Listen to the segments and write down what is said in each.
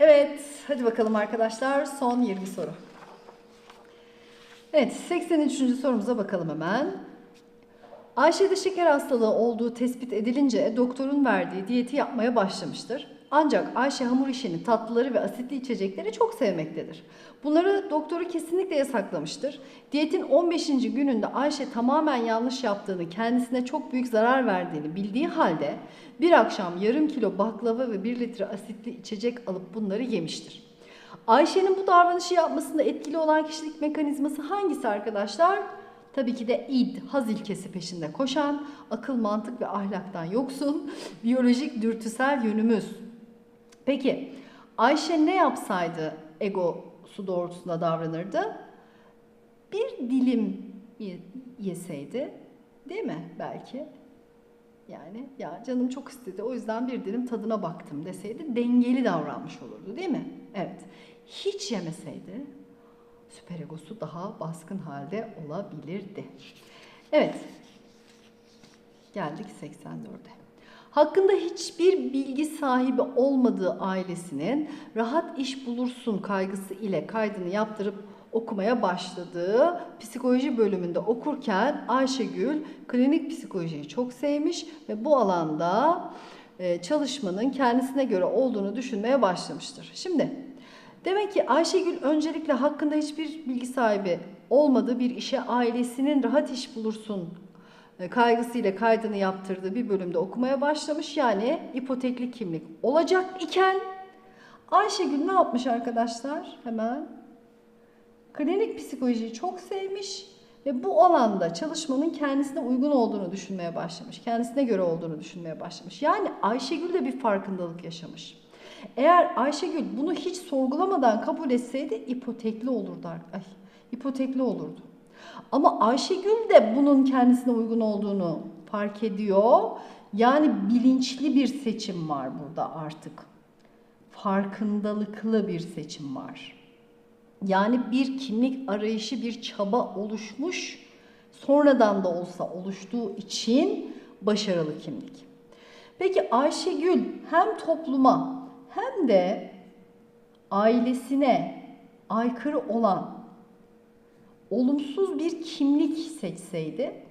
Evet, hadi bakalım arkadaşlar. Son 20 soru. Evet, 83. sorumuza bakalım hemen. Ayşe'de şeker hastalığı olduğu tespit edilince doktorun verdiği diyeti yapmaya başlamıştır. Ancak Ayşe hamur işini, tatlıları ve asitli içecekleri çok sevmektedir. Bunları doktoru kesinlikle yasaklamıştır. Diyetin 15. gününde Ayşe tamamen yanlış yaptığını, kendisine çok büyük zarar verdiğini bildiği halde bir akşam yarım kilo baklava ve 1 litre asitli içecek alıp bunları yemiştir. Ayşe'nin bu davranışı yapmasında etkili olan kişilik mekanizması hangisi arkadaşlar? Tabii ki de id, haz ilkesi peşinde koşan, akıl, mantık ve ahlaktan yoksun, biyolojik dürtüsel yönümüz. Peki Ayşe ne yapsaydı egosu doğrultusunda davranırdı? Bir dilim yeseydi, değil mi belki? Yani ya canım çok istedi o yüzden bir dilim tadına baktım deseydi dengeli davranmış olurdu değil mi? Evet. Hiç yemeseydi süperegosu daha baskın halde olabilirdi. Evet. Geldik 84'e. Hakkında hiçbir bilgi sahibi olmadığı ailesinin rahat iş bulursun kaygısı ile kaydını yaptırıp okumaya başladığı psikoloji bölümünde okurken Ayşegül klinik psikolojiyi çok sevmiş ve bu alanda e, çalışmanın kendisine göre olduğunu düşünmeye başlamıştır. Şimdi demek ki Ayşegül öncelikle hakkında hiçbir bilgi sahibi olmadığı bir işe ailesinin rahat iş bulursun kaygısıyla kaydını yaptırdığı bir bölümde okumaya başlamış. Yani ipotekli kimlik olacak iken Ayşegül ne yapmış arkadaşlar? Hemen klinik psikolojiyi çok sevmiş ve bu alanda çalışmanın kendisine uygun olduğunu düşünmeye başlamış. Kendisine göre olduğunu düşünmeye başlamış. Yani Ayşegül de bir farkındalık yaşamış. Eğer Ayşegül bunu hiç sorgulamadan kabul etseydi ipotekli olurdu. Ay, ipotekli olurdu. Ama Ayşegül de bunun kendisine uygun olduğunu fark ediyor. Yani bilinçli bir seçim var burada artık. Farkındalıklı bir seçim var. Yani bir kimlik arayışı, bir çaba oluşmuş. Sonradan da olsa oluştuğu için başarılı kimlik. Peki Ayşegül hem topluma hem de ailesine aykırı olan olumsuz bir kimlik seçseydi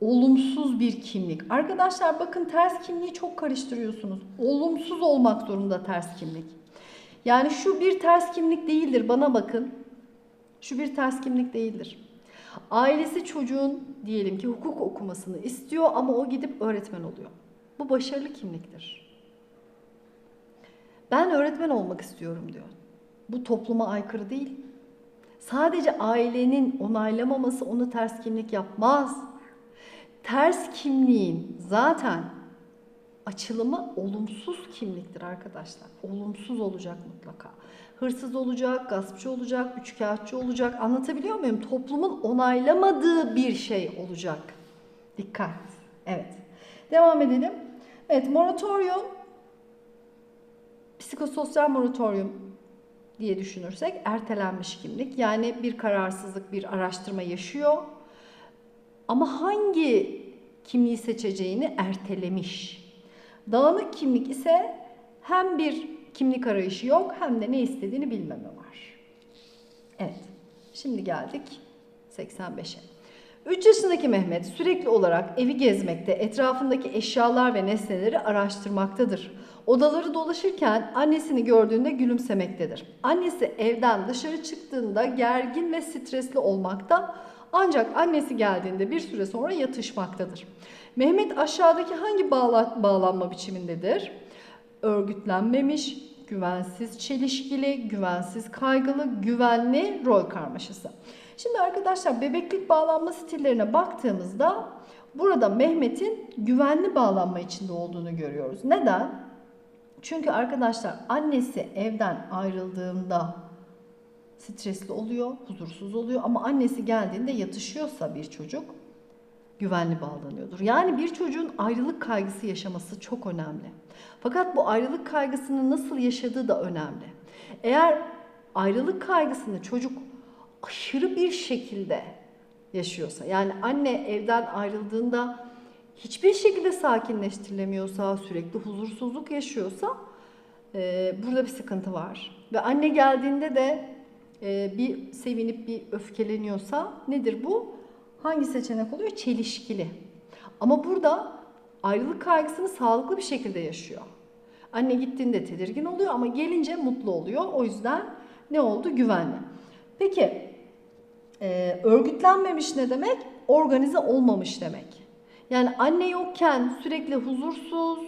olumsuz bir kimlik. Arkadaşlar bakın ters kimliği çok karıştırıyorsunuz. Olumsuz olmak zorunda ters kimlik. Yani şu bir ters kimlik değildir. Bana bakın. Şu bir ters kimlik değildir. Ailesi çocuğun diyelim ki hukuk okumasını istiyor ama o gidip öğretmen oluyor. Bu başarılı kimliktir. Ben öğretmen olmak istiyorum diyor. Bu topluma aykırı değil. Sadece ailenin onaylamaması onu ters kimlik yapmaz. Ters kimliğin zaten açılımı olumsuz kimliktir arkadaşlar. Olumsuz olacak mutlaka. Hırsız olacak, gaspçı olacak, üçkağıtçı olacak. Anlatabiliyor muyum? Toplumun onaylamadığı bir şey olacak. Dikkat. Evet. Devam edelim. Evet, moratorium psikososyal moratorium diye düşünürsek ertelenmiş kimlik. Yani bir kararsızlık, bir araştırma yaşıyor. Ama hangi kimliği seçeceğini ertelemiş. Dağınık kimlik ise hem bir kimlik arayışı yok hem de ne istediğini bilmeme var. Evet, şimdi geldik 85'e. 3 yaşındaki Mehmet sürekli olarak evi gezmekte, etrafındaki eşyalar ve nesneleri araştırmaktadır. Odaları dolaşırken annesini gördüğünde gülümsemektedir. Annesi evden dışarı çıktığında gergin ve stresli olmakta ancak annesi geldiğinde bir süre sonra yatışmaktadır. Mehmet aşağıdaki hangi bağla bağlanma biçimindedir? Örgütlenmemiş, güvensiz çelişkili, güvensiz kaygılı, güvenli rol karmaşası. Şimdi arkadaşlar bebeklik bağlanma stillerine baktığımızda burada Mehmet'in güvenli bağlanma içinde olduğunu görüyoruz. Neden? Çünkü arkadaşlar annesi evden ayrıldığında stresli oluyor, huzursuz oluyor ama annesi geldiğinde yatışıyorsa bir çocuk güvenli bağlanıyordur. Yani bir çocuğun ayrılık kaygısı yaşaması çok önemli. Fakat bu ayrılık kaygısını nasıl yaşadığı da önemli. Eğer ayrılık kaygısını çocuk aşırı bir şekilde yaşıyorsa yani anne evden ayrıldığında hiçbir şekilde sakinleştirilemiyorsa, sürekli huzursuzluk yaşıyorsa e, burada bir sıkıntı var. Ve anne geldiğinde de e, bir sevinip bir öfkeleniyorsa nedir bu? Hangi seçenek oluyor? Çelişkili. Ama burada ayrılık kaygısını sağlıklı bir şekilde yaşıyor. Anne gittiğinde tedirgin oluyor ama gelince mutlu oluyor. O yüzden ne oldu? Güvenli. Peki e, örgütlenmemiş ne demek? Organize olmamış demek. Yani anne yokken sürekli huzursuz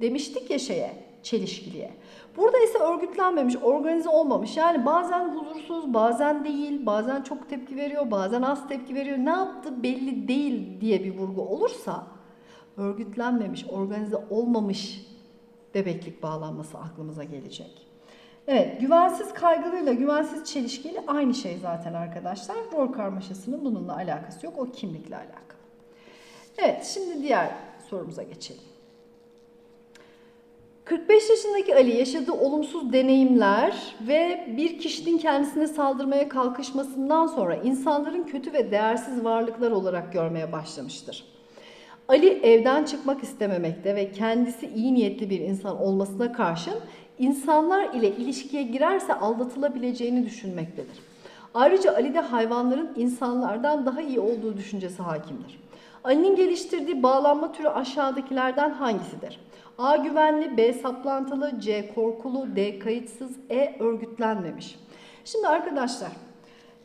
demiştik ya şeye, çelişkiliye. Burada ise örgütlenmemiş, organize olmamış. Yani bazen huzursuz, bazen değil, bazen çok tepki veriyor, bazen az tepki veriyor. Ne yaptı belli değil diye bir vurgu olursa örgütlenmemiş, organize olmamış bebeklik bağlanması aklımıza gelecek. Evet, güvensiz kaygılıyla güvensiz çelişkili aynı şey zaten arkadaşlar. Rol karmaşasının bununla alakası yok. O kimlikle alakalı. Evet, şimdi diğer sorumuza geçelim. 45 yaşındaki Ali yaşadığı olumsuz deneyimler ve bir kişinin kendisine saldırmaya kalkışmasından sonra insanların kötü ve değersiz varlıklar olarak görmeye başlamıştır. Ali evden çıkmak istememekte ve kendisi iyi niyetli bir insan olmasına karşın insanlar ile ilişkiye girerse aldatılabileceğini düşünmektedir. Ayrıca Ali'de hayvanların insanlardan daha iyi olduğu düşüncesi hakimdir. Ali'nin geliştirdiği bağlanma türü aşağıdakilerden hangisidir? A güvenli, B saplantılı, C korkulu, D kayıtsız, E örgütlenmemiş. Şimdi arkadaşlar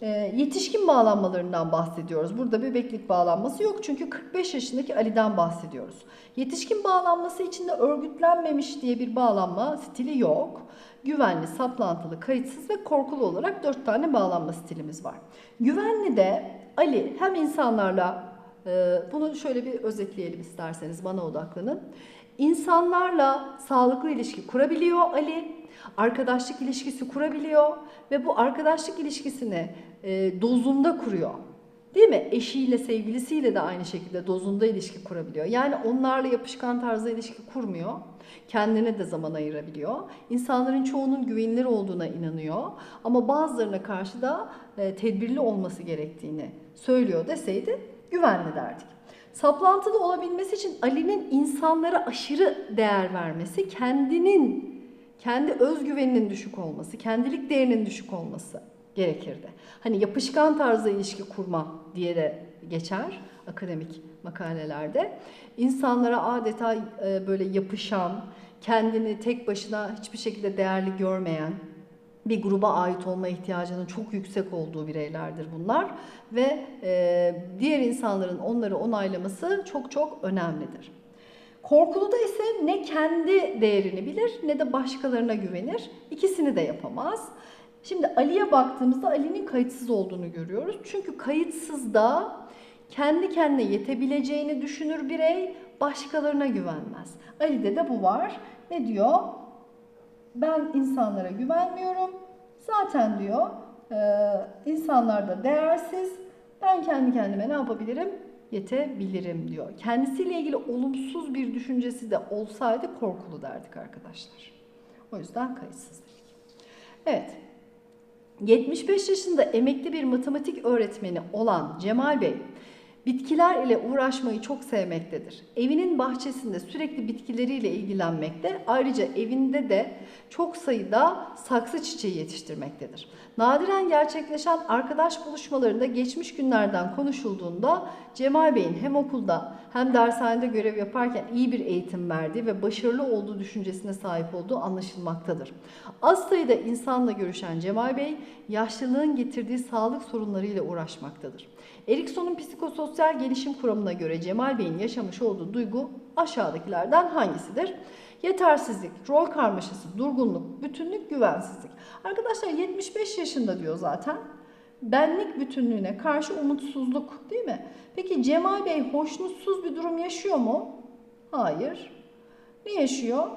yetişkin bağlanmalarından bahsediyoruz. Burada bebeklik bağlanması yok çünkü 45 yaşındaki Ali'den bahsediyoruz. Yetişkin bağlanması içinde örgütlenmemiş diye bir bağlanma stili yok. Güvenli, saplantılı, kayıtsız ve korkulu olarak 4 tane bağlanma stilimiz var. Güvenli de Ali hem insanlarla e, bunu şöyle bir özetleyelim isterseniz bana odaklanın. İnsanlarla sağlıklı ilişki kurabiliyor Ali. Arkadaşlık ilişkisi kurabiliyor ve bu arkadaşlık ilişkisini e, dozunda kuruyor. Değil mi? Eşiyle, sevgilisiyle de aynı şekilde dozunda ilişki kurabiliyor. Yani onlarla yapışkan tarzda ilişki kurmuyor. Kendine de zaman ayırabiliyor. İnsanların çoğunun güvenilir olduğuna inanıyor. Ama bazılarına karşı da e, tedbirli olması gerektiğini söylüyor deseydi güvenli derdik. Saplantılı olabilmesi için Ali'nin insanlara aşırı değer vermesi, kendinin, kendi özgüveninin düşük olması, kendilik değerinin düşük olması gerekirdi. Hani yapışkan tarzda ilişki kurma diye de geçer akademik makalelerde. İnsanlara adeta e, böyle yapışan, kendini tek başına hiçbir şekilde değerli görmeyen, bir gruba ait olma ihtiyacının çok yüksek olduğu bireylerdir bunlar ve e, diğer insanların onları onaylaması çok çok önemlidir. Korkulu da ise ne kendi değerini bilir ne de başkalarına güvenir. İkisini de yapamaz. Şimdi Ali'ye baktığımızda Ali'nin kayıtsız olduğunu görüyoruz. Çünkü kayıtsız da kendi kendine yetebileceğini düşünür birey, başkalarına güvenmez. Ali'de de bu var. Ne diyor? Ben insanlara güvenmiyorum. Zaten diyor insanlar da değersiz. Ben kendi kendime ne yapabilirim? Yetebilirim diyor. Kendisiyle ilgili olumsuz bir düşüncesi de olsaydı korkulu derdik arkadaşlar. O yüzden kayıtsız. Evet. 75 yaşında emekli bir matematik öğretmeni olan Cemal Bey Bitkiler ile uğraşmayı çok sevmektedir. Evinin bahçesinde sürekli bitkileriyle ilgilenmekte, ayrıca evinde de çok sayıda saksı çiçeği yetiştirmektedir. Nadiren gerçekleşen arkadaş buluşmalarında geçmiş günlerden konuşulduğunda Cemal Bey'in hem okulda hem dershanede görev yaparken iyi bir eğitim verdiği ve başarılı olduğu düşüncesine sahip olduğu anlaşılmaktadır. Az sayıda insanla görüşen Cemal Bey, yaşlılığın getirdiği sağlık sorunlarıyla uğraşmaktadır. Erikson'un psikososyal gelişim kuramına göre Cemal Bey'in yaşamış olduğu duygu aşağıdakilerden hangisidir? Yetersizlik, rol karmaşası, durgunluk, bütünlük, güvensizlik. Arkadaşlar 75 yaşında diyor zaten. Benlik bütünlüğüne karşı umutsuzluk değil mi? Peki Cemal Bey hoşnutsuz bir durum yaşıyor mu? Hayır. Ne yaşıyor?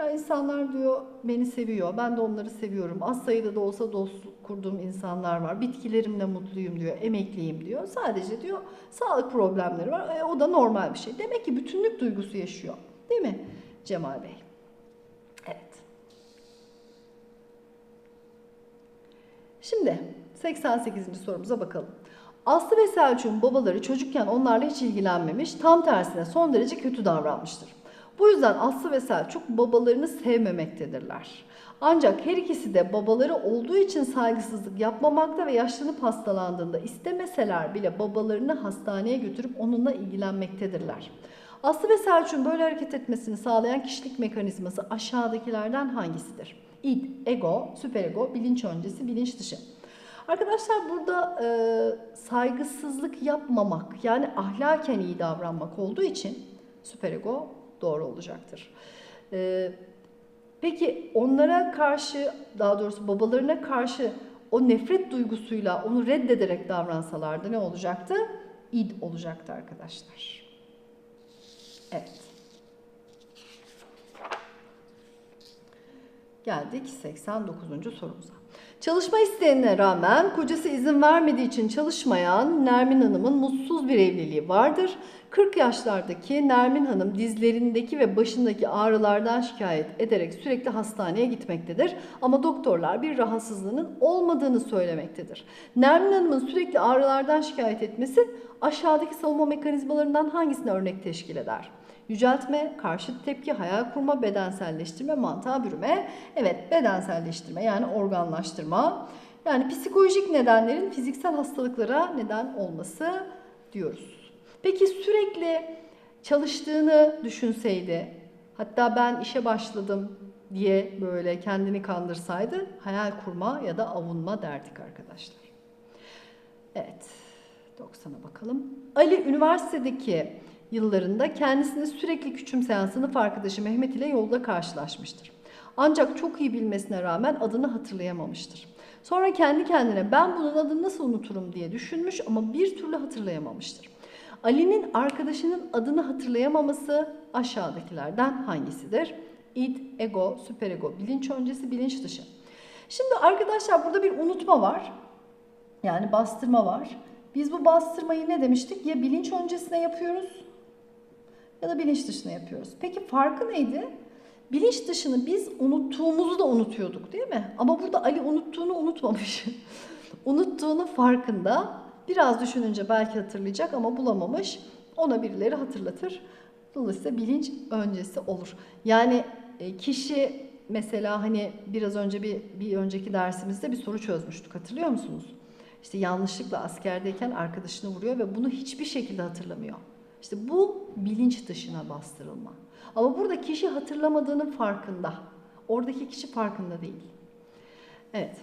Ya insanlar diyor beni seviyor, ben de onları seviyorum. Az sayıda da olsa dost kurduğum insanlar var. Bitkilerimle mutluyum diyor, emekliyim diyor. Sadece diyor sağlık problemleri var. E, o da normal bir şey. Demek ki bütünlük duygusu yaşıyor. Değil mi Cemal Bey? Evet. Şimdi 88. sorumuza bakalım. Aslı ve Selçuk'un babaları çocukken onlarla hiç ilgilenmemiş, tam tersine son derece kötü davranmıştır. Bu yüzden Aslı ve Selçuk babalarını sevmemektedirler. Ancak her ikisi de babaları olduğu için saygısızlık yapmamakta ve yaşlanıp hastalandığında istemeseler bile babalarını hastaneye götürüp onunla ilgilenmektedirler. Aslı ve Selçuk'un böyle hareket etmesini sağlayan kişilik mekanizması aşağıdakilerden hangisidir? İd, ego, süperego, bilinç öncesi, bilinç dışı. Arkadaşlar burada e, saygısızlık yapmamak yani ahlaken iyi davranmak olduğu için süperego doğru olacaktır. E, peki onlara karşı daha doğrusu babalarına karşı o nefret duygusuyla onu reddederek davransalardı ne olacaktı? İd olacaktı arkadaşlar. Evet. Geldik 89. sorumuza. Çalışma isteğine rağmen kocası izin vermediği için çalışmayan Nermin Hanım'ın mutsuz bir evliliği vardır. 40 yaşlardaki Nermin Hanım dizlerindeki ve başındaki ağrılardan şikayet ederek sürekli hastaneye gitmektedir. Ama doktorlar bir rahatsızlığının olmadığını söylemektedir. Nermin Hanım'ın sürekli ağrılardan şikayet etmesi aşağıdaki savunma mekanizmalarından hangisine örnek teşkil eder? Yüceltme, karşıt tepki, hayal kurma, bedenselleştirme, mantığa bürüme. Evet bedenselleştirme yani organlaştırma. Yani psikolojik nedenlerin fiziksel hastalıklara neden olması diyoruz. Peki sürekli çalıştığını düşünseydi, hatta ben işe başladım diye böyle kendini kandırsaydı hayal kurma ya da avunma derdik arkadaşlar. Evet, 90'a bakalım. Ali üniversitedeki yıllarında kendisini sürekli küçümseyen sınıf arkadaşı Mehmet ile yolda karşılaşmıştır. Ancak çok iyi bilmesine rağmen adını hatırlayamamıştır. Sonra kendi kendine ben bunun adını nasıl unuturum diye düşünmüş ama bir türlü hatırlayamamıştır. Ali'nin arkadaşının adını hatırlayamaması aşağıdakilerden hangisidir? İd, ego, süperego, bilinç öncesi, bilinç dışı. Şimdi arkadaşlar burada bir unutma var. Yani bastırma var. Biz bu bastırmayı ne demiştik? Ya bilinç öncesine yapıyoruz ya da bilinç dışına yapıyoruz. Peki farkı neydi? Bilinç dışını biz unuttuğumuzu da unutuyorduk değil mi? Ama burada Ali unuttuğunu unutmamış. unuttuğunu farkında. Biraz düşününce belki hatırlayacak ama bulamamış. Ona birileri hatırlatır. Dolayısıyla bilinç öncesi olur. Yani e, kişi mesela hani biraz önce bir, bir önceki dersimizde bir soru çözmüştük hatırlıyor musunuz? İşte yanlışlıkla askerdeyken arkadaşını vuruyor ve bunu hiçbir şekilde hatırlamıyor. İşte bu bilinç dışına bastırılma. Ama burada kişi hatırlamadığının farkında. Oradaki kişi farkında değil. Evet.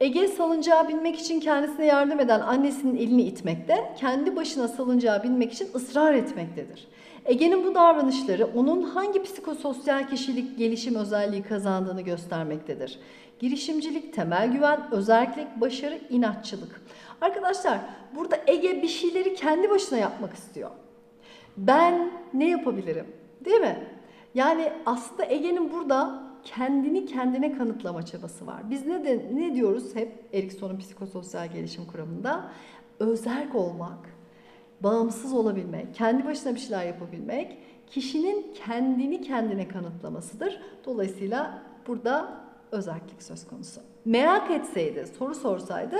Ege salıncağa binmek için kendisine yardım eden annesinin elini itmekte, kendi başına salıncağa binmek için ısrar etmektedir. Ege'nin bu davranışları onun hangi psikososyal kişilik gelişim özelliği kazandığını göstermektedir. Girişimcilik, temel güven, özellik, başarı, inatçılık. Arkadaşlar burada Ege bir şeyleri kendi başına yapmak istiyor. Ben ne yapabilirim? Değil mi? Yani aslında Ege'nin burada kendini kendine kanıtlama çabası var. Biz ne de, ne diyoruz hep Erikson'un psikososyal gelişim kuramında? Özerk olmak, bağımsız olabilmek, kendi başına bir şeyler yapabilmek kişinin kendini kendine kanıtlamasıdır. Dolayısıyla burada özerklik söz konusu. Merak etseydi, soru sorsaydı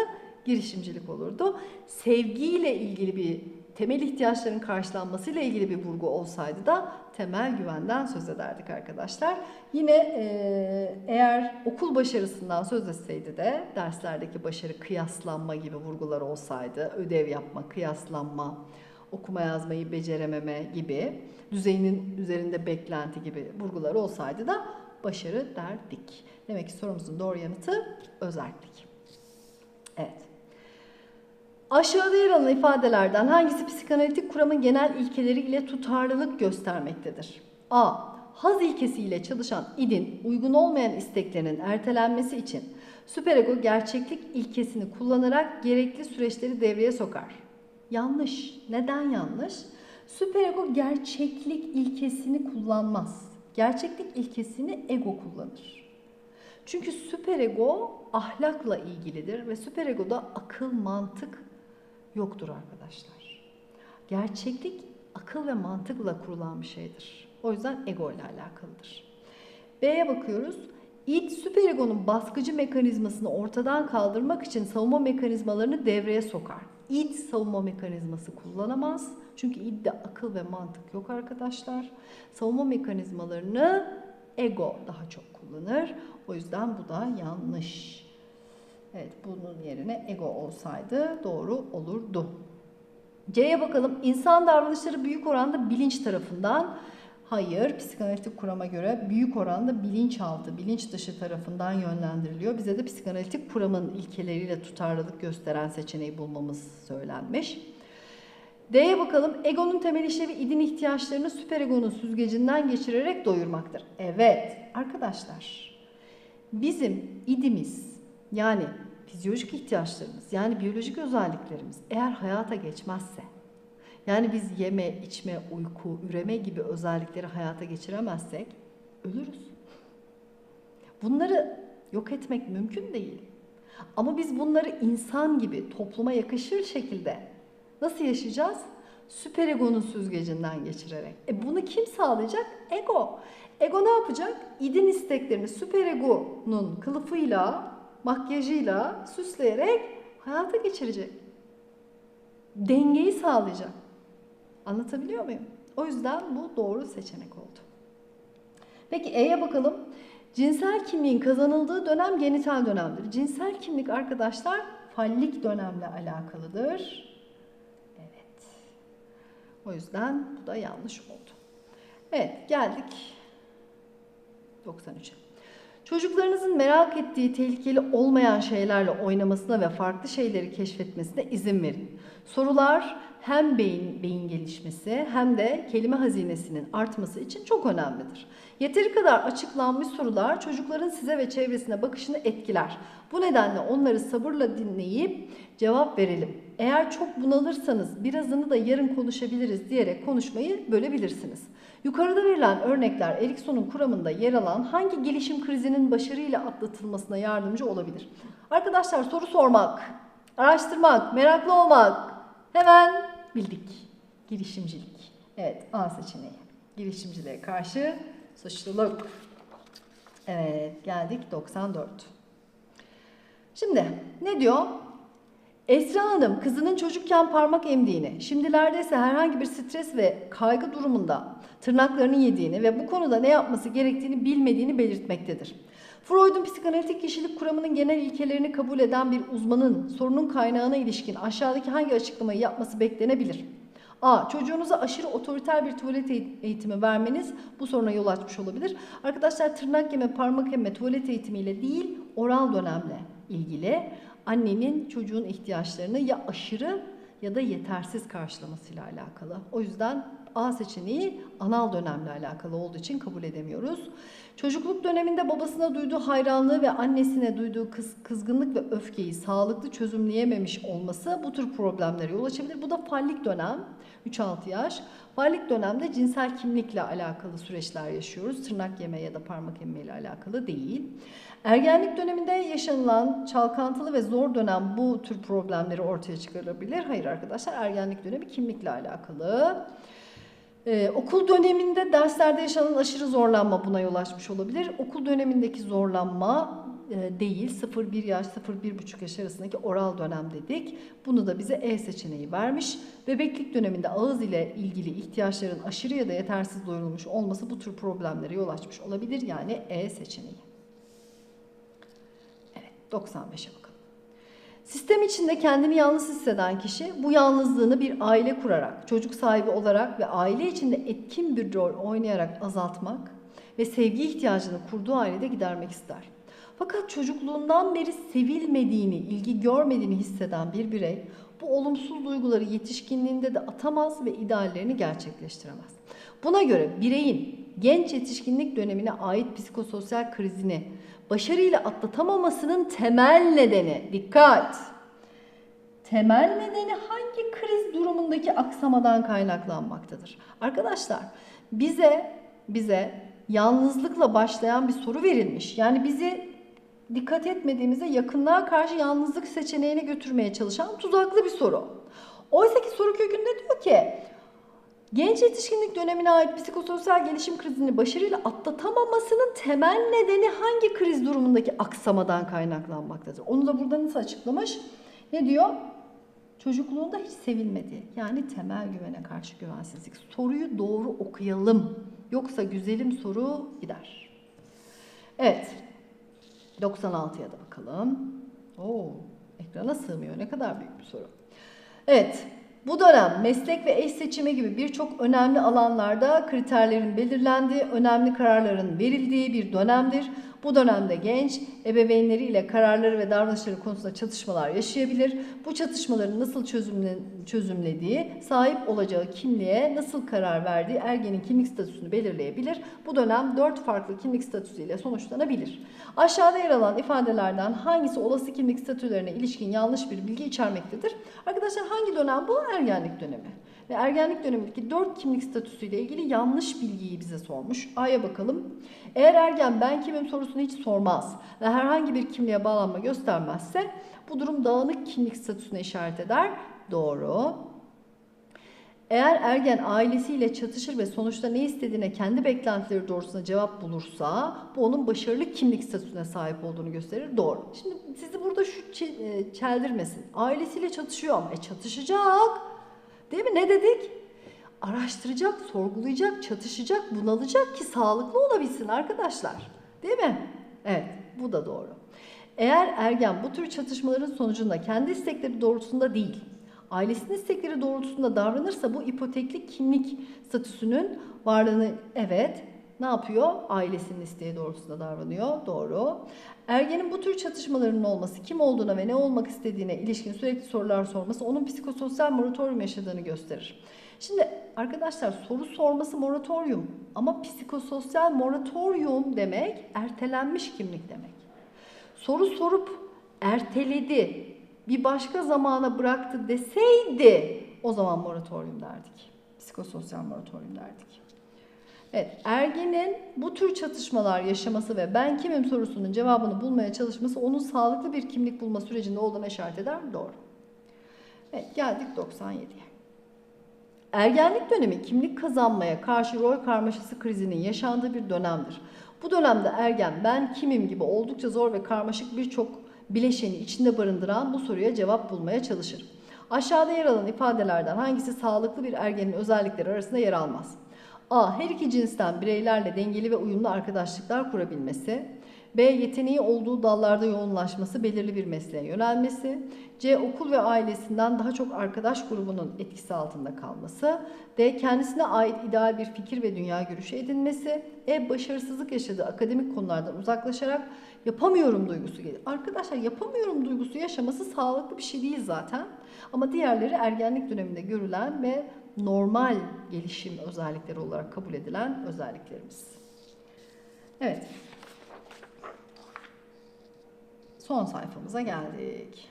girişimcilik olurdu. Sevgiyle ilgili bir temel ihtiyaçların karşılanmasıyla ilgili bir vurgu olsaydı da temel güvenden söz ederdik arkadaşlar. Yine e, eğer okul başarısından söz etseydi de derslerdeki başarı kıyaslanma gibi vurgular olsaydı, ödev yapma, kıyaslanma, okuma yazmayı becerememe gibi, düzeyinin üzerinde beklenti gibi vurgular olsaydı da başarı derdik. Demek ki sorumuzun doğru yanıtı özellik. Evet. Aşağıda yer alan ifadelerden hangisi psikanalitik kuramın genel ilkeleri ile tutarlılık göstermektedir? A. Haz ilkesiyle çalışan idin uygun olmayan isteklerinin ertelenmesi için süperego gerçeklik ilkesini kullanarak gerekli süreçleri devreye sokar. Yanlış. Neden yanlış? Süperego gerçeklik ilkesini kullanmaz. Gerçeklik ilkesini ego kullanır. Çünkü süperego ahlakla ilgilidir ve süperegoda akıl, mantık yoktur arkadaşlar. Gerçeklik akıl ve mantıkla kurulan bir şeydir. O yüzden ego ile alakalıdır. B'ye bakıyoruz. İd süperegonun baskıcı mekanizmasını ortadan kaldırmak için savunma mekanizmalarını devreye sokar. İd savunma mekanizması kullanamaz. Çünkü idde, akıl ve mantık yok arkadaşlar. Savunma mekanizmalarını ego daha çok kullanır. O yüzden bu da yanlış. Evet bunun yerine ego olsaydı doğru olurdu. C'ye bakalım. İnsan davranışları büyük oranda bilinç tarafından Hayır, psikanalitik kurama göre büyük oranda bilinçaltı, bilinç dışı tarafından yönlendiriliyor. Bize de psikanalitik kuramın ilkeleriyle tutarlılık gösteren seçeneği bulmamız söylenmiş. D'ye bakalım. Egonun temel işlevi idin ihtiyaçlarını süperegonun süzgecinden geçirerek doyurmaktır. Evet arkadaşlar bizim idimiz yani fizyolojik ihtiyaçlarımız yani biyolojik özelliklerimiz eğer hayata geçmezse yani biz yeme, içme, uyku, üreme gibi özellikleri hayata geçiremezsek ölürüz. Bunları yok etmek mümkün değil. Ama biz bunları insan gibi topluma yakışır şekilde nasıl yaşayacağız? Süperegonun süzgecinden geçirerek. E bunu kim sağlayacak? Ego. Ego ne yapacak? İdin isteklerini süperegonun kılıfıyla, makyajıyla süsleyerek hayata geçirecek. Dengeyi sağlayacak. Anlatabiliyor muyum? O yüzden bu doğru seçenek oldu. Peki E'ye bakalım. Cinsel kimliğin kazanıldığı dönem genital dönemdir. Cinsel kimlik arkadaşlar fallik dönemle alakalıdır. Evet. O yüzden bu da yanlış oldu. Evet geldik 93'e. Çocuklarınızın merak ettiği tehlikeli olmayan şeylerle oynamasına ve farklı şeyleri keşfetmesine izin verin. Sorular hem beyin, beyin gelişmesi hem de kelime hazinesinin artması için çok önemlidir. Yeteri kadar açıklanmış sorular çocukların size ve çevresine bakışını etkiler. Bu nedenle onları sabırla dinleyip cevap verelim. Eğer çok bunalırsanız birazını da yarın konuşabiliriz diyerek konuşmayı bölebilirsiniz. Yukarıda verilen örnekler Erikson'un kuramında yer alan hangi gelişim krizinin başarıyla atlatılmasına yardımcı olabilir? Arkadaşlar soru sormak, araştırmak, meraklı olmak hemen bildik. Girişimcilik. Evet A seçeneği. Girişimciliğe karşı suçluluk. Evet geldik 94. Şimdi ne diyor? Esra Hanım kızının çocukken parmak emdiğini, şimdilerde ise herhangi bir stres ve kaygı durumunda tırnaklarını yediğini ve bu konuda ne yapması gerektiğini bilmediğini belirtmektedir. Freud'un psikanalitik kişilik kuramının genel ilkelerini kabul eden bir uzmanın sorunun kaynağına ilişkin aşağıdaki hangi açıklamayı yapması beklenebilir? A. Çocuğunuza aşırı otoriter bir tuvalet eğitimi vermeniz bu soruna yol açmış olabilir. Arkadaşlar tırnak yeme, parmak emme tuvalet eğitimiyle değil oral dönemle ilgili annenin çocuğun ihtiyaçlarını ya aşırı ya da yetersiz karşılamasıyla alakalı. O yüzden A seçeneği anal dönemle alakalı olduğu için kabul edemiyoruz. Çocukluk döneminde babasına duyduğu hayranlığı ve annesine duyduğu kız, kızgınlık ve öfkeyi sağlıklı çözümleyememiş olması bu tür problemlere yol açabilir. Bu da fallik dönem, 3-6 yaş. Fallik dönemde cinsel kimlikle alakalı süreçler yaşıyoruz. Tırnak yeme ya da parmak emme ile alakalı değil. Ergenlik döneminde yaşanılan çalkantılı ve zor dönem bu tür problemleri ortaya çıkarabilir. Hayır arkadaşlar ergenlik dönemi kimlikle alakalı. Ee, okul döneminde derslerde yaşanan aşırı zorlanma buna yol açmış olabilir. Okul dönemindeki zorlanma e, değil 0-1 yaş 0-1,5 yaş arasındaki oral dönem dedik. Bunu da bize E seçeneği vermiş. Bebeklik döneminde ağız ile ilgili ihtiyaçların aşırı ya da yetersiz doyurulmuş olması bu tür problemlere yol açmış olabilir. Yani E seçeneği. Evet 95'e bakalım. Sistem içinde kendini yalnız hisseden kişi bu yalnızlığını bir aile kurarak, çocuk sahibi olarak ve aile içinde etkin bir rol oynayarak azaltmak ve sevgi ihtiyacını kurduğu ailede gidermek ister. Fakat çocukluğundan beri sevilmediğini, ilgi görmediğini hisseden bir birey bu olumsuz duyguları yetişkinliğinde de atamaz ve ideallerini gerçekleştiremez. Buna göre bireyin genç yetişkinlik dönemine ait psikososyal krizini başarıyla atlatamamasının temel nedeni, dikkat! Temel nedeni hangi kriz durumundaki aksamadan kaynaklanmaktadır? Arkadaşlar bize bize yalnızlıkla başlayan bir soru verilmiş. Yani bizi dikkat etmediğimizde yakınlığa karşı yalnızlık seçeneğine götürmeye çalışan tuzaklı bir soru. Oysa ki soru kökünde diyor ki genç yetişkinlik dönemine ait psikososyal gelişim krizini başarıyla atlatamamasının temel nedeni hangi kriz durumundaki aksamadan kaynaklanmaktadır? Onu da burada nasıl açıklamış? Ne diyor? Çocukluğunda hiç sevilmedi. Yani temel güvene karşı güvensizlik. Soruyu doğru okuyalım. Yoksa güzelim soru gider. Evet. 96'ya da bakalım. Oo, ekrana sığmıyor. Ne kadar büyük bir soru. Evet. Bu dönem meslek ve eş seçimi gibi birçok önemli alanlarda kriterlerin belirlendiği, önemli kararların verildiği bir dönemdir. Bu dönemde genç ebeveynleriyle kararları ve davranışları konusunda çatışmalar yaşayabilir. Bu çatışmaların nasıl çözümle, çözümlediği, sahip olacağı kimliğe nasıl karar verdiği ergenin kimlik statüsünü belirleyebilir. Bu dönem dört farklı kimlik statüsüyle sonuçlanabilir. Aşağıda yer alan ifadelerden hangisi olası kimlik statülerine ilişkin yanlış bir bilgi içermektedir? Arkadaşlar hangi dönem bu? Ergenlik dönemi. Ve ergenlik dönemindeki dört kimlik statüsüyle ilgili yanlış bilgiyi bize sormuş. A'ya bakalım. Eğer ergen ben kimim sorusunu hiç sormaz ve herhangi bir kimliğe bağlanma göstermezse bu durum dağınık kimlik statüsüne işaret eder. Doğru. Eğer ergen ailesiyle çatışır ve sonuçta ne istediğine kendi beklentileri doğrusunda cevap bulursa bu onun başarılı kimlik statüsüne sahip olduğunu gösterir. Doğru. Şimdi sizi burada şu e, çeldirmesin. Ailesiyle çatışıyor ama e çatışacak. Değil mi? Ne dedik? Araştıracak, sorgulayacak, çatışacak, bunalacak ki sağlıklı olabilsin arkadaşlar. Değil mi? Evet, bu da doğru. Eğer ergen bu tür çatışmaların sonucunda kendi istekleri doğrultusunda değil, ailesinin istekleri doğrultusunda davranırsa bu ipotekli kimlik statüsünün varlığını evet ne yapıyor? Ailesinin isteği doğrultusunda davranıyor. Doğru. Ergenin bu tür çatışmalarının olması, kim olduğuna ve ne olmak istediğine ilişkin sürekli sorular sorması onun psikososyal moratorium yaşadığını gösterir. Şimdi arkadaşlar soru sorması moratorium ama psikososyal moratorium demek ertelenmiş kimlik demek. Soru sorup erteledi, bir başka zamana bıraktı deseydi o zaman moratorium derdik. Psikososyal moratorium derdik. Evet, ergenin bu tür çatışmalar yaşaması ve ben kimim sorusunun cevabını bulmaya çalışması onun sağlıklı bir kimlik bulma sürecinde olduğuna işaret eder. Doğru. Evet, geldik 97'ye. Ergenlik dönemi kimlik kazanmaya karşı rol karmaşası krizinin yaşandığı bir dönemdir. Bu dönemde ergen ben kimim gibi oldukça zor ve karmaşık birçok bileşeni içinde barındıran bu soruya cevap bulmaya çalışır. Aşağıda yer alan ifadelerden hangisi sağlıklı bir ergenin özellikleri arasında yer almaz? A. Her iki cinsten bireylerle dengeli ve uyumlu arkadaşlıklar kurabilmesi. B. Yeteneği olduğu dallarda yoğunlaşması, belirli bir mesleğe yönelmesi. C. Okul ve ailesinden daha çok arkadaş grubunun etkisi altında kalması. D. Kendisine ait ideal bir fikir ve dünya görüşü edinmesi. E. Başarısızlık yaşadığı akademik konulardan uzaklaşarak yapamıyorum duygusu gelir. Arkadaşlar yapamıyorum duygusu yaşaması sağlıklı bir şey değil zaten. Ama diğerleri ergenlik döneminde görülen ve normal gelişim özellikleri olarak kabul edilen özelliklerimiz. Evet. Son sayfamıza geldik.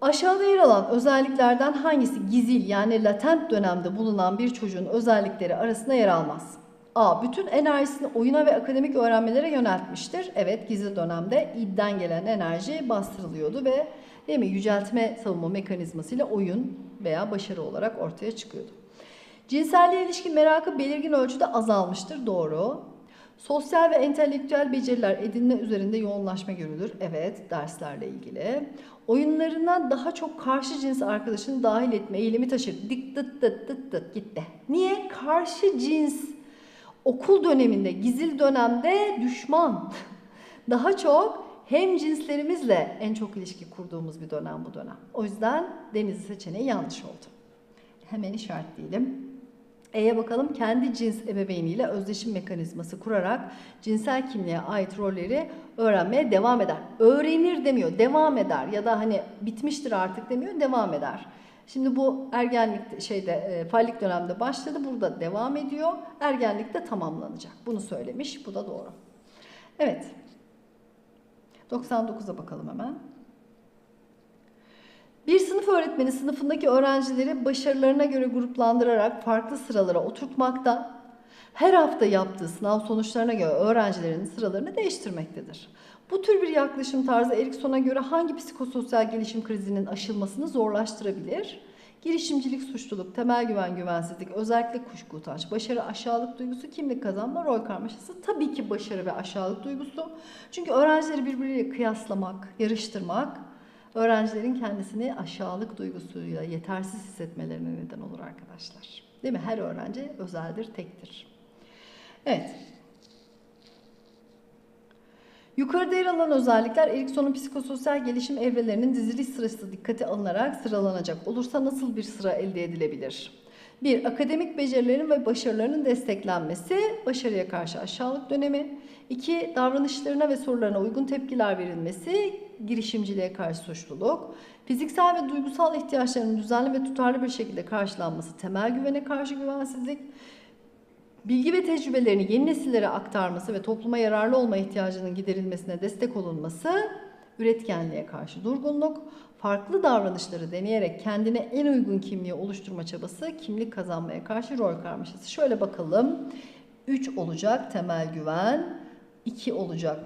Aşağıda yer alan özelliklerden hangisi gizil yani latent dönemde bulunan bir çocuğun özellikleri arasında yer almaz? A. Bütün enerjisini oyuna ve akademik öğrenmelere yöneltmiştir. Evet gizli dönemde idden gelen enerji bastırılıyordu ve değil mi yüceltme savunma mekanizmasıyla oyun veya başarı olarak ortaya çıkıyordu. Cinselliğe ilişkin merakı belirgin ölçüde azalmıştır. Doğru. Sosyal ve entelektüel beceriler edinme üzerinde yoğunlaşma görülür. Evet, derslerle ilgili. Oyunlarına daha çok karşı cins arkadaşını dahil etme eğilimi taşır. Dik dıt dıt dıt dıt gitti. Niye? Karşı cins okul döneminde, gizil dönemde düşman. Daha çok hem cinslerimizle en çok ilişki kurduğumuz bir dönem bu dönem. O yüzden deniz seçeneği yanlış oldu. Hemen işaretleyelim. E'ye bakalım kendi cins ebeveyniyle özdeşim mekanizması kurarak cinsel kimliğe ait rolleri öğrenmeye devam eder. Öğrenir demiyor, devam eder ya da hani bitmiştir artık demiyor, devam eder. Şimdi bu ergenlik şeyde e, fallik dönemde başladı. Burada devam ediyor. Ergenlikte tamamlanacak. Bunu söylemiş. Bu da doğru. Evet. 99'a bakalım hemen. Bir sınıf öğretmeni sınıfındaki öğrencileri başarılarına göre gruplandırarak farklı sıralara oturtmakta, her hafta yaptığı sınav sonuçlarına göre öğrencilerin sıralarını değiştirmektedir. Bu tür bir yaklaşım tarzı Erikson'a göre hangi psikososyal gelişim krizinin aşılmasını zorlaştırabilir? Girişimcilik, suçluluk, temel güven, güvensizlik, özellikle kuşku, utanç, başarı, aşağılık duygusu, kimlik kazanma, rol karmaşası. Tabii ki başarı ve aşağılık duygusu. Çünkü öğrencileri birbiriyle kıyaslamak, yarıştırmak öğrencilerin kendisini aşağılık duygusuyla yetersiz hissetmelerine neden olur arkadaşlar. Değil mi? Her öğrenci özeldir, tektir. Evet. Yukarıda yer alan özellikler Erikson'un psikososyal gelişim evrelerinin diziliş sırası dikkate alınarak sıralanacak olursa nasıl bir sıra elde edilebilir? 1. Akademik becerilerin ve başarılarının desteklenmesi, başarıya karşı aşağılık dönemi. 2. Davranışlarına ve sorularına uygun tepkiler verilmesi, girişimciliğe karşı suçluluk. Fiziksel ve duygusal ihtiyaçlarının düzenli ve tutarlı bir şekilde karşılanması, temel güvene karşı güvensizlik. Bilgi ve tecrübelerini yeni nesillere aktarması ve topluma yararlı olma ihtiyacının giderilmesine destek olunması, üretkenliğe karşı durgunluk, farklı davranışları deneyerek kendine en uygun kimliği oluşturma çabası, kimlik kazanmaya karşı rol karmaşası. Şöyle bakalım. 3 olacak temel güven, 2 olacak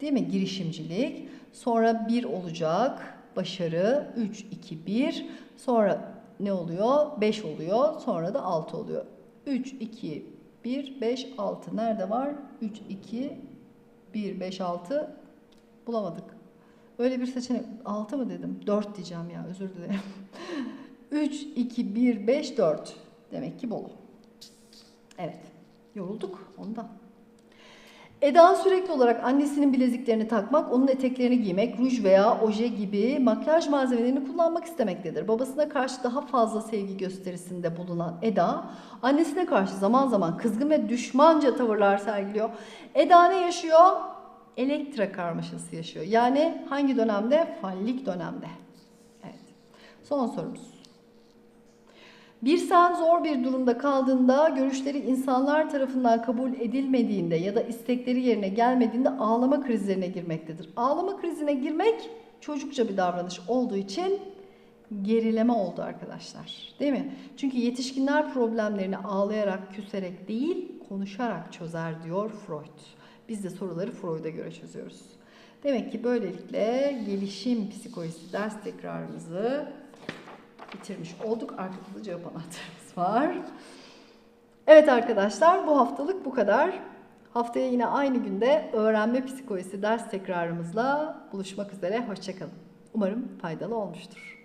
değil mi girişimcilik, sonra 1 olacak başarı, 3, 2, 1, sonra ne oluyor? 5 oluyor, sonra da 6 oluyor. 3, 2, 1, 5, 6. Nerede var? 3, 2, 1, 5, 6 bulamadık. Öyle bir seçenek 6 mı dedim? 4 diyeceğim ya özür dilerim. 3, 2, 1, 5, 4. Demek ki bol. Evet. Yorulduk ondan. Eda sürekli olarak annesinin bileziklerini takmak, onun eteklerini giymek, ruj veya oje gibi makyaj malzemelerini kullanmak istemektedir. Babasına karşı daha fazla sevgi gösterisinde bulunan Eda, annesine karşı zaman zaman kızgın ve düşmanca tavırlar sergiliyor. Eda ne yaşıyor? Elektra karmaşası yaşıyor. Yani hangi dönemde? Fallik dönemde. Evet. Son sorumuz. Bir sen zor bir durumda kaldığında, görüşleri insanlar tarafından kabul edilmediğinde ya da istekleri yerine gelmediğinde ağlama krizlerine girmektedir. Ağlama krizine girmek çocukça bir davranış olduğu için gerileme oldu arkadaşlar. Değil mi? Çünkü yetişkinler problemlerini ağlayarak, küserek değil, konuşarak çözer diyor Freud. Biz de soruları Freud'a göre çözüyoruz. Demek ki böylelikle gelişim psikolojisi ders tekrarımızı bitirmiş olduk. Arkada da cevap anahtarımız var. Evet arkadaşlar bu haftalık bu kadar. Haftaya yine aynı günde öğrenme psikolojisi ders tekrarımızla buluşmak üzere. Hoşçakalın. Umarım faydalı olmuştur.